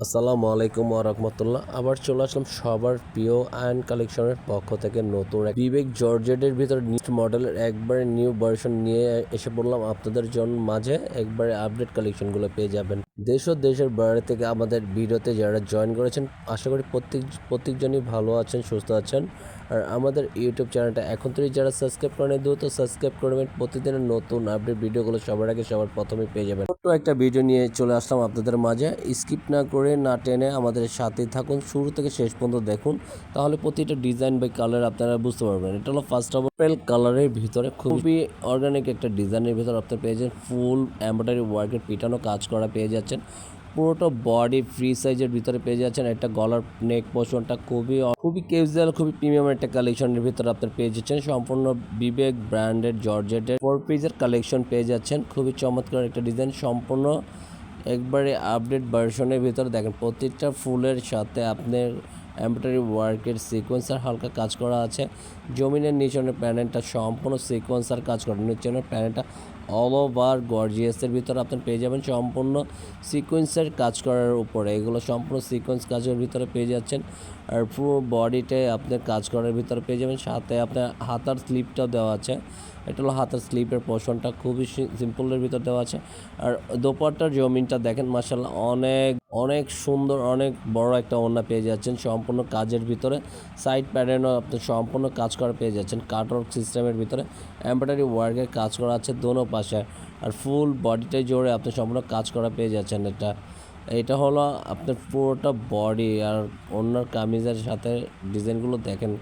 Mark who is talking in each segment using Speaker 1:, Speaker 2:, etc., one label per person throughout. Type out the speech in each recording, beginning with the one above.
Speaker 1: আসসালামু আলাইকুম ওরহমতুল্লাহ আবার চলে আসলাম সবার প্রিয় আয়ন কালেকশনের পক্ষ থেকে নতুন এক বিবেক জর্জেটের ভিতর নিউ মডেলের একবারে নিউ ভার্সন নিয়ে এসে পড়লাম আপনাদের জন্য মাঝে। একবারে আপডেট কালেকশনগুলো পেয়ে যাবেন। দেশ ও দেশের বাইরে থেকে আমাদের ভিডিওতে যারা জয়েন করেছেন, আশা করি প্রত্যেক, প্রত্যেকজনই ভালো আছেন, সুস্থ আছেন। আর আমাদের ইউটিউব চ্যানেলটা এখন থেকে যারা সাবস্ক্রাইব করেন দ্রুত সাবস্ক্রাইব করবেন প্রতিদিনের নতুন আপডেট ভিডিওগুলো সবার আগে সবার প্রথমে পেয়ে যাবেন। ছোট্ট একটা ভিডিও নিয়ে চলে আসলাম আপনাদের মাঝে। স্কিপ না করে না টেনে আমাদের সাথে থাকুন। শুরু থেকে শেষ পর্যন্ত দেখুন। তাহলে প্রতিটা ডিজাইন বা কালার আপনারা বুঝতে পারবেন। এটা হলো ফার্স্ট অফ অল কালারের ভিতরে খুবই অর্গানিক একটা ডিজাইনের ভিতরে আপনারা পেয়ে যাচ্ছেন। ফুল এমব্রয়ডারি ওয়ার্কের পিটানো কাজ করা পেয়ে যাচ্ছেন। পুরোটা বডি ফ্রি সাইজের ভিতরে পেয়ে যাচ্ছেন। একটা গলার নেক পোর্শনটা খুবই খুবই ক্যাজুয়াল খুবই প্রিমিয়াম একটা কালেকশনের ভিতরে আপনার পেয়ে যাচ্ছেন। সম্পূর্ণ বিবেক ব্র্যান্ডেড জর্জেটের ফোর পিসের কালেকশন পেয়ে যাচ্ছেন। খুবই চমৎকার একটা ডিজাইন সম্পূর্ণ একবারে আপডেট ভার্সনের ভিতরে। দেখেন প্রত্যেকটা ফুলের সাথে আপনার এমব্রয়ডারি ওয়ার্কের সিকোয়েন্সার হালকা কাজ করা আছে। জমিনের নিচনের প্যানেলটা সম্পূর্ণ সিকোয়েন্সার কাজ করা, নিচনের প্যানেলটা অল ওভার গর্জিয়াসের ভিতরে আপনি পেয়ে যাবেন সম্পূর্ণ সিকোয়েন্সের কাজ করার উপরে। এগুলো সম্পূর্ণ সিকোয়েন্স কাজের ভিতরে পেয়ে যাচ্ছেন। আর পুরো বডিতে আপনার কাজ করার ভিতরে পেয়ে যাবেন। সাথে আপনার হাতার স্লিপটাও দেওয়া আছে। এটা হলো হাতের স্লিপের পোর্শনটা খুবই সিম্পলের ভিতর দেওয়া আছে। আর দোপাট্টার জমিনটা দেখেন মাসাল্লাহ অনেক অনেক সুন্দর, অনেক বড় একটা ওড়না পেয়ে যাচ্ছেন। সম্পূর্ণ কাজের ভিতরে সাইড প্যাটার্নও আপনি সম্পূর্ণ কাজ করা পেয়ে যাচ্ছেন। কাটওয়ার্ক সিস্টেমের ভিতরে এমব্রয়ডারি ওয়ার্কের কাজ করা আছে। দোনো পাশে আর ফুল বডিটাই জোরে আপনি সম্পূর্ণ কাজ করা পেয়ে যাচ্ছেন এটা। এটা হলো আপনার পুরোটা বডি আর অন্যার কামিজের সাথে ডিজাইনগুলো দেখেন,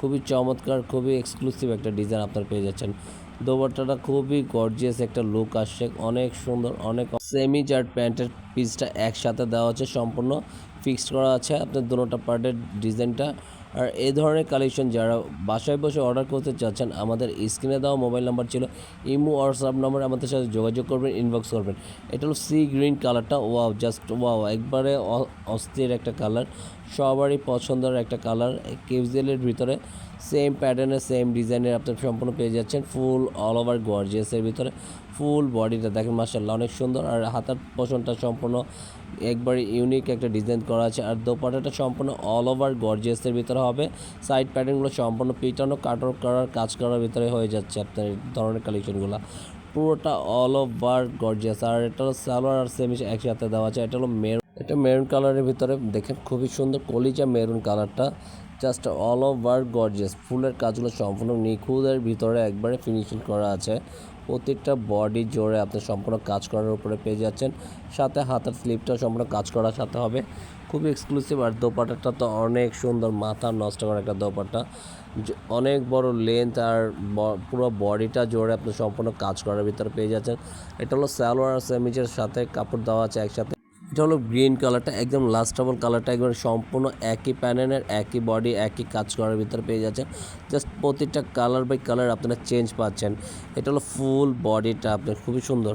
Speaker 1: খুবই চমৎকার, খুবই এক্সক্লুসিভ একটা ডিজাইন আপনার পেয়ে যাচ্ছেন। দোপাট্টাটা খুবই গর্জিয়াস একটা লুক আসছে, অনেক সুন্দর, অনেক সেমি জার্ট প্যান্টের পিসটা একসাথে দেওয়া আছে, সম্পূর্ণ ফিক্সড করা আছে। আপনার দুটোটা পার্টের ডিজাইনটা আর এই ধরনের কালেকশন যারা বাসায় বসে অর্ডার করতে চাচ্ছেন, আমাদের স্ক্রিনে দেওয়া মোবাইল নাম্বার ছিল, ইমো হোয়াটসঅ্যাপ নম্বরে আমাদের সাথে যোগাযোগ করবেন ইনবক্স করবেন। এটা হলো সি গ্রিন কালারটা ওয়াও জাস্ট ওয়াও একবারে অস্থির একটা কালার সবারই পছন্দের একটা কালার কেউজেলের ভিতরে সেম প্যাটার্নের সেম ডিজাইনের আপনার সম্পূর্ণ পেয়ে যাচ্ছেন ফুল অল ওভার গর্জিয়াসের ভিতরে। ফুল বডিটা দেখেন মাসাল্লাহ অনেক সুন্দর। আর হাতার পোষণটা সম্পূর্ণ একবারে ইউনিক একটা ডিজাইন করা আছে। আর দোপাটাটা সম্পূর্ণ অল ওভার গর্জিয়াসের ভিতরে হবে। সাইড প্যাটার্নগুলো সম্পূর্ণ পিটানো, কাটর করার, কাজ করার ভিতরে হয়ে যাচ্ছে আপনার ধরনের কালেকশনগুলো পুরোটা অল ওভার গর্জিয়াস আর এটা হলো সালোয়ার আর সেমি একসাথে দেওয়া আছে। এটা হলো মেরুন এটা মেরুন কালারের ভিতরে দেখেন খুবই সুন্দর কলিজা মেরুন কালারটা জাস্ট অল ওভার গর্জিয়াস ফুলের কাজগুলো সম্পূর্ণ নিখুঁতের ভিতরে একবারে ফিনিশিং করা আছে। প্রত্যেকটা বডি জোরে আপনি সম্পূর্ণ কাজ করার উপরে পেয়ে যাচ্ছেন। সাথে হাতের স্লিপটাও সম্পূর্ণ কাজ করার সাথে হবে। খুবই এক্সক্লুসিভ আর দোপাটাটা তো অনেক সুন্দর, মাথা নষ্ট করা একটা দোপাটা অনেক বড় লেন্থ আর পুরো বডিটা জোরে আপনি সম্পূর্ণ কাজ করার ভিতরে পেয়ে যাচ্ছেন। এটা হলো সালোয়ার আর সেমিজের সাথে কাপড় দেওয়া আছে একসাথে। এটা হলো গ্রিন কালারটা, একদম লাস্টেবল কালারটা, একবার সম্পূর্ণ একই প্যানেলের একই বডি একই কাজ করার ভিতরে পেয়ে যাচ্ছেন। জাস্ট প্রতিটা কালার বাই কালার আপনারা চেঞ্জ পাচ্ছেন। এটা হলো ফুল বডিটা আপনার খুবই সুন্দর।